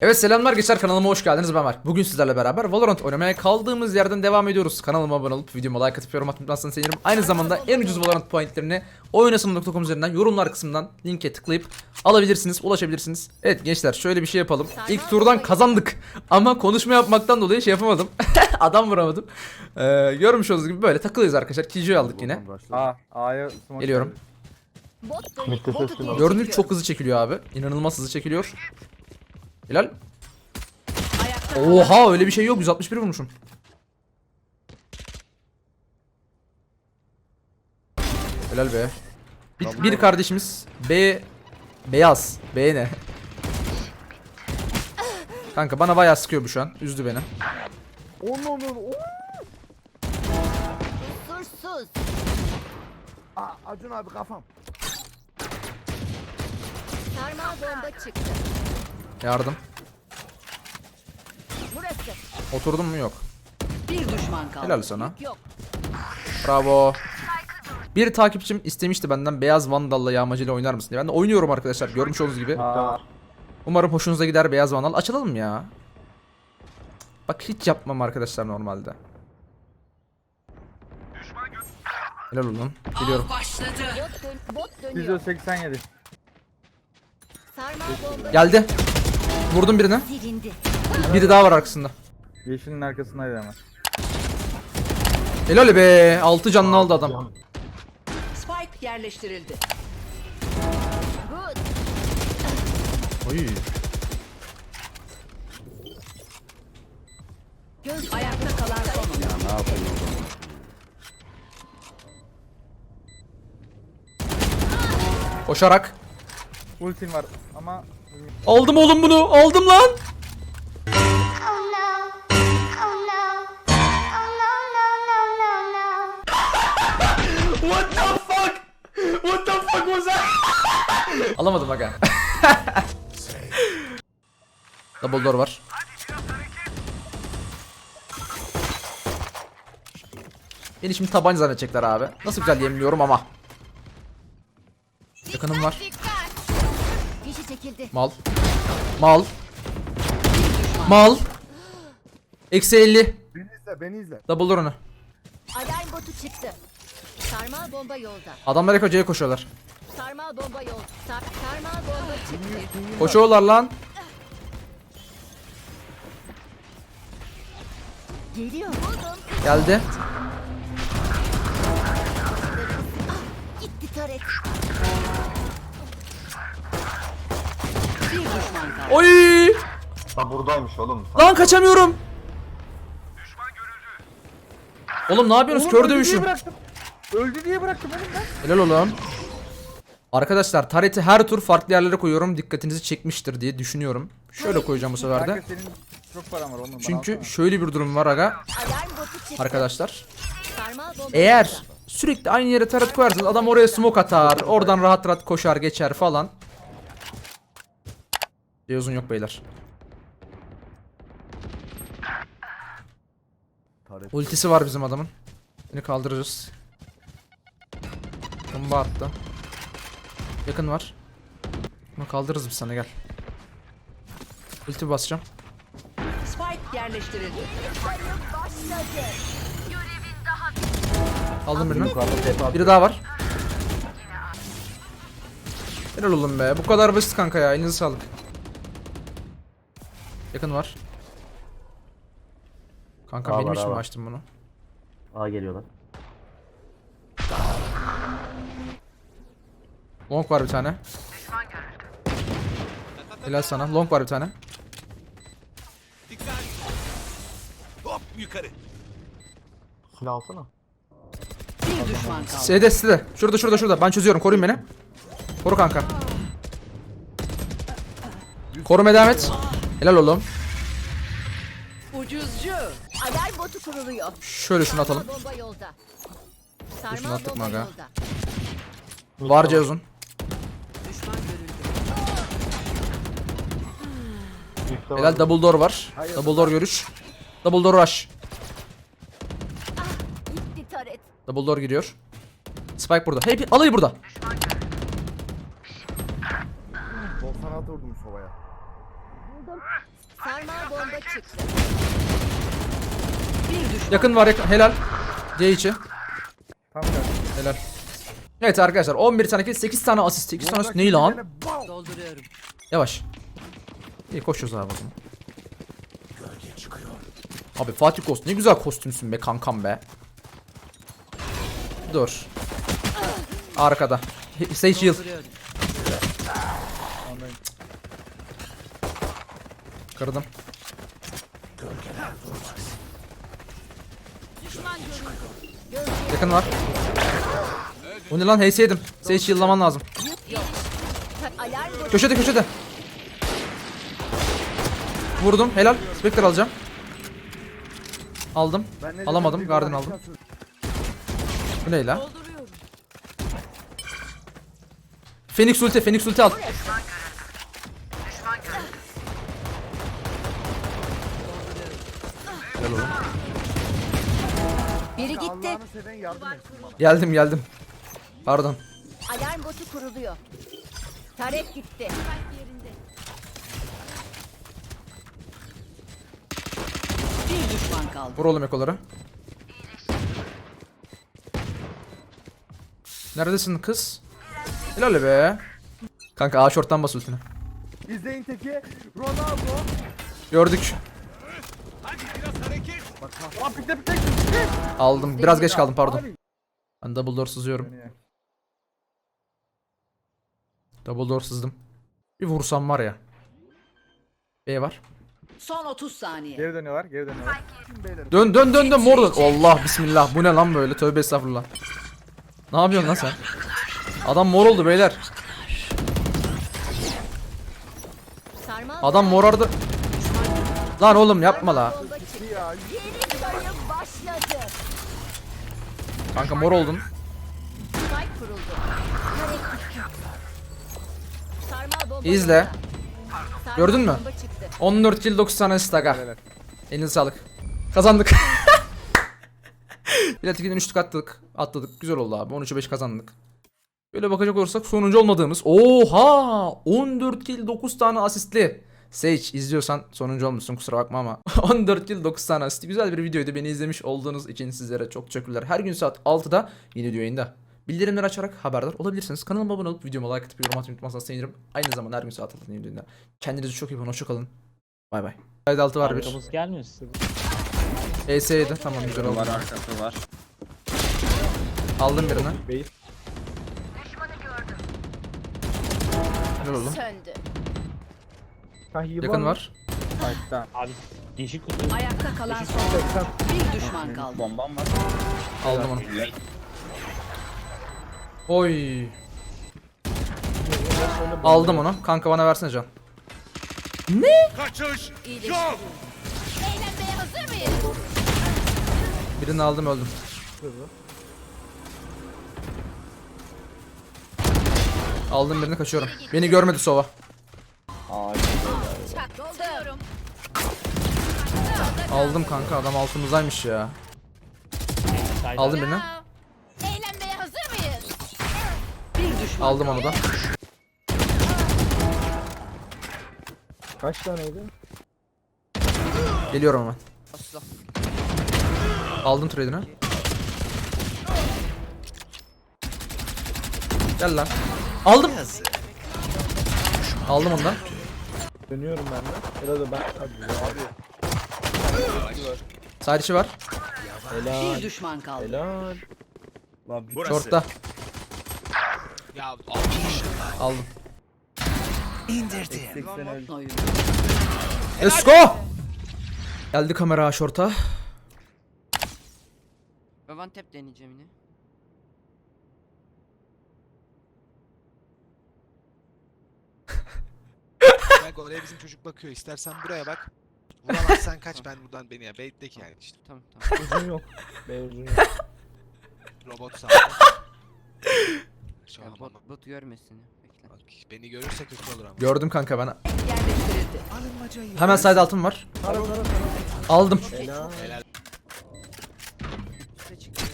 Evet selamlar gençler kanalıma hoş geldiniz ben Mark. Bugün sizlerle beraber Valorant oynamaya kaldığımız yerden devam ediyoruz. Kanalıma abone olup videoma like atıp yorum atmanızı sevinirim. Aynı zamanda en ucuz Valorant pointlerini oynasım.com üzerinden yorumlar kısmından linke tıklayıp alabilirsiniz, ulaşabilirsiniz. Evet gençler şöyle bir şey yapalım. İlk turdan kazandık ama konuşma yapmaktan dolayı şey yapamadım. Adam vuramadım. Ee, görmüş olduğunuz gibi böyle takılıyoruz arkadaşlar. Kijo'yu aldık yine. A, A'ya Geliyorum. Gördüğünüz çok hızlı çekiliyor abi. İnanılmaz hızlı çekiliyor. Helal. Ayakta Oha öyle bir şey yok. 161 vurmuşum. Helal be. Bir, bir kardeşimiz B beyaz. B ne? Kanka bana bayağı sıkıyor bu şu an. Üzdü beni. Onun onun o. Kusursuz. Aa, Acun abi kafam. Sarmal bomba çıktı. Yardım. Burası. Oturdum mu yok. Bir düşman kaldı. Helal sana. Yok. Bravo. Bir takipçim istemişti benden beyaz vandalla yağmacıyla oynar mısın diye. Ben de oynuyorum arkadaşlar görmüş olduğunuz gibi. Aa, Umarım hoşunuza gider beyaz vandal. Açalım mı ya. Bak hiç yapmam arkadaşlar normalde. Helal olun. Biliyorum. Başladı. Bot, dön bot dönüyor. 187. Sarmal bomba Geldi. Vurdum birine. Biri daha var arkasında. Yeşilin arkasındaydı ama. Helal be. 6 canını aldı adam. Spike yerleştirildi. Good. Oy. Göz Ayakta kalan son oyuncu. Koşarak. Ultin var ama Aldım oğlum bunu. Aldım lan. What the fuck? What the fuck was that? Alamadım aga. Double door var. Beni şimdi tabanca zannedecekler abi. Nasıl güzel yemliyorum ama. Yakınım var. Mal. Mal. Mal. Eksi 50. beni izle beni izle. Double onu. Alarm botu çıktı. Sarmal bomba yolda. Adamlar hep hocaya koşuyorlar. Sarmal bomba yolda. Sar sarmal bomba çıktı. Koşuyorlar lan. Geliyor. Buldum. Geldi. Gitti taret. Oy! Ha buradaymış oğlum. Lan kaçamıyorum. Oğlum ne yapıyorsunuz? Kör öldü diye dövüşüm. bıraktım. Öldü diye bıraktım oğlum ben. Helal oğlum. Arkadaşlar tareti her tur farklı yerlere koyuyorum. Dikkatinizi çekmiştir diye düşünüyorum. Şöyle koyacağım bu sefer de. Kanka senin çok paran var oğlum. bana Çünkü şöyle bir durum var aga. Arkadaşlar. Eğer sürekli aynı yere taret koyarsanız adam oraya smoke atar. Oradan rahat rahat koşar geçer falan. Bir uzun yok beyler. Ultisi var bizim adamın. Beni kaldırırız. Bomba attı. Yakın var. Bunu kaldırırız biz sana gel. Ulti basacağım. Spike yerleştirildi. Aldım birini. Biri daha var. Helal oğlum be. Bu kadar basit kanka ya. Elinize sağlık. Yakın var. Kanka Daha benim var, için mi var. açtın bunu? A geliyorlar. Long var bir tane. Helal sana. Long var bir tane. Silah alsana. Bir düşman kaldı. S'de S'de. Şurada şurada şurada. Ben çözüyorum. Koruyun beni. Koru kanka. Korumaya devam et. Helal oğlum. Ucuzcu. Alarm botu kuruluyor. Şöyle şunu atalım. Bomba yolda. Şunu Sarmal attık bomba maga. yolda. Var C uzun. Düşman görüldü. Helal double door var. Double door görüş. Double door rush. Gitti taret. Double door giriyor. Spike burada. Hep alayı burada. 96 vurdum sobaya. Sarmal bomba çıktı. Bir düşman Yakın var yakın. Helal. C içi. Tam geldi. Helal. Evet arkadaşlar 11 tane kill 8 tane asist 8 tane asist ne lan? dolduruyorum. Yavaş. İyi koşuyoruz abi o zaman. Abi Fatih Kost ne güzel kostümsün be kankam be. Dur. Arkada. Sage heal. Dolduruyorum. Kırdım. Yakın var. O ne lan HS yedim. Sage heal'laman lazım. Köşede köşede. Vurdum. Helal. Spectre alacağım. Aldım. Alamadım. bir aldım. harikasın. Bu ne la? Phoenix ulti, Phoenix ulti al. Gel oğlum. biri gitti. Allah'ını seven yardım etsin bana. Geldim geldim. Pardon. Alarm botu kuruluyor. Tarek gitti. Bir düşman kaldı. Vur oğlum ekoları. Neredesin kız? Helal be. Kanka A short'tan bas ultini. İzleyin teki. Ronaldo. Gördük. Lan. Aldım. Biraz geç kaldım pardon. Ben double door sızıyorum. Double door sızdım. Bir vursam var ya. B var. Son 30 saniye. Geri dönüyorlar, geri dönüyorlar. Dön dön dön dön mor dön. Allah bismillah. Bu ne lan böyle? Tövbe estağfurullah. Ne yapıyorsun lan sen? Adam mor oldu beyler. Adam morardı. Lan oğlum yapma la çıktı. Yeni sayım başladı. Kanka mor oldun. İzle. Gördün mü? Bomba çıktı. 14 kill 9 tane asist aga. Beyler. Elinize sağlık. Kazandık. Platik'in 3 attık. Atladık. Güzel oldu abi. 13'e 5 kazandık. Böyle bakacak olursak sonuncu olmadığımız. Oha! 14 kill 9 tane asistli. Sage izliyorsan sonuncu olmuşsun kusura bakma ama 14 kill 9 tane asist. Güzel bir videoydu. Beni izlemiş olduğunuz için sizlere çok teşekkürler. Her gün saat 6'da yeni video yayında. Bildirimleri açarak haberdar olabilirsiniz. Kanalıma abone olup videoma like atıp yorum atmayı unutmazsanız sevinirim. Aynı zamanda her gün saat 6'da yeni videoyunda. Kendinize çok iyi bakın. Hoşçakalın. Bay bay. Kaydı altı var bir. Arkamız gelmiyor size. ES'ydi. Tamam güzel oldu. Var arkası var. Aldım birini. Beyit. Güzel oldu. Söndü. Ha, Yakın var. Fight'ta. Abi yeşil kutu. Ayakta kalan son. Bir düşman kaldı. Bombam var. Aldım onu. Oy. Aldım onu. Kanka bana versene can. Eğlenmeye hazır mıyız? Birini aldım öldüm. Aldım birini kaçıyorum. Beni görmedi sova. Çak Aldım kanka adam altımızdaymış ya. Aldım birini. Eğlenmeye hazır mıyız? Bir düşman Aldım onu da. Kaç taneydi? Geliyorum hemen. Aldım trade'ini. Gel lan. Aldım. Aldım ondan. Dönüyorum ben de. Ya da ben abi. Side içi var. Bir düşman kaldı. Helal. Short'ta. Ya Aldım. 80 öldü. Oyun. Let's go. Geldi kamera short'a. One tap deneyeceğim yine. Bak oraya bizim çocuk bakıyor. İstersen buraya bak. Vuramazsan kaç ben buradan beni ya. Baitlek yani işte. Tamam tamam. Uzun yok. B uzun yok. Robot sağda. Şu ya bot, bot görmesin. Bekle. bak beni görürse kötü olur ama. Gördüm kanka ben. Yerleştirildi. Alınmacayı. Hemen side altım var. Aldım. Helal. Helal. Üste çıktı.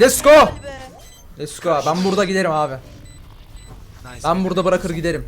Let's go. Let's go. Ben burada giderim abi. Ben burada bırakır giderim.